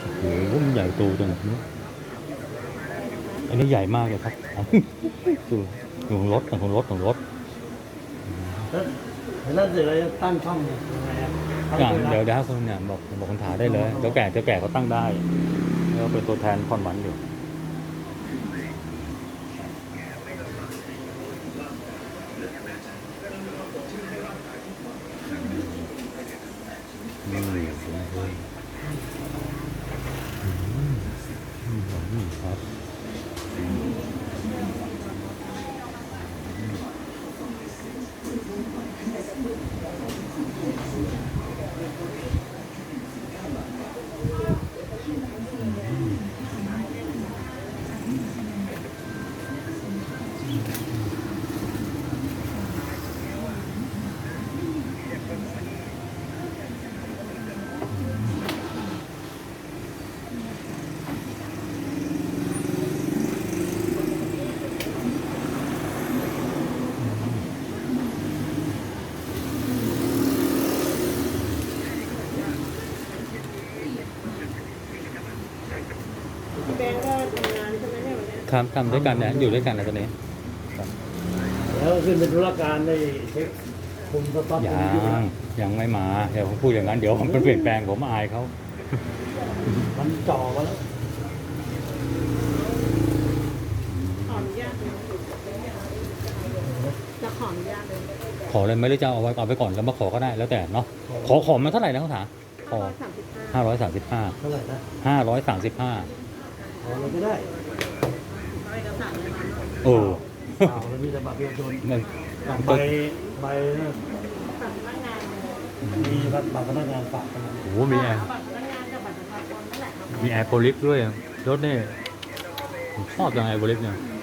โอ้โหมันใหญ่โตจังเลยอันนี้ใหญ่มากเลยครับดูดูของรถของรถของรถแล้วแล้วเดี๋ยวเราจะตั้งช่องเนี่ยยังไงอะตั้งอะชื่อร้านเดี๋ยวเดี๋ยวให้คนเนี่ยบอกบอกคนถ่ายได้เลยเดี๋ยวแก่เดี๋ยวแก่เขาตั้งได้แล้วเป็นตัวแทนคอนหวันอยู่นี่อืมอื มค แบงก์ก็ทำงานใช่ไหมเนี่ยวันเนี้ยครับทำด้วยกันเนี่ยอยู่ด้วยกันนะตอนนี้แล้วขึ้นเป็นธุรการได้เช็คคุมสต็อกยัคุมที่งยังไม่มาเดี๋ยวผมพูดอย่างนั้น เดี๋ยวผมเปลี่ยนแปลงผมอายเขามันจ่อมาแล้วขออนุญาตไหมจะขออนุญาตเลยขอเลยไหม่ได้จะเอาไว้เอาไปก่อนแล้วมาขอก็ได้แล้วแต่เนาะขอขอมาเท่าไหร่นะเขาถามขอสามสิบห้าห้าร้อยสามสิบห้าเท่าไหร่นะห้าร้อยสามสิบห้า ขอเราไม่ได้เอาเอกสารอะไรมาเนาะเออเปล่าเรามีแต่บัตรประชาชนมันกับใบใบนั่นบัตรพนักงานเลยมีบัตรบัตรพนักงานฝากกันมาโอ้โหมีแอร์บัตรพนักงานกับบัตรประชาชนนั่นแหละครับมีแอร์โพลิสด้วยรถนี่ผมชอบจังไงโพลิสเนี่ยอื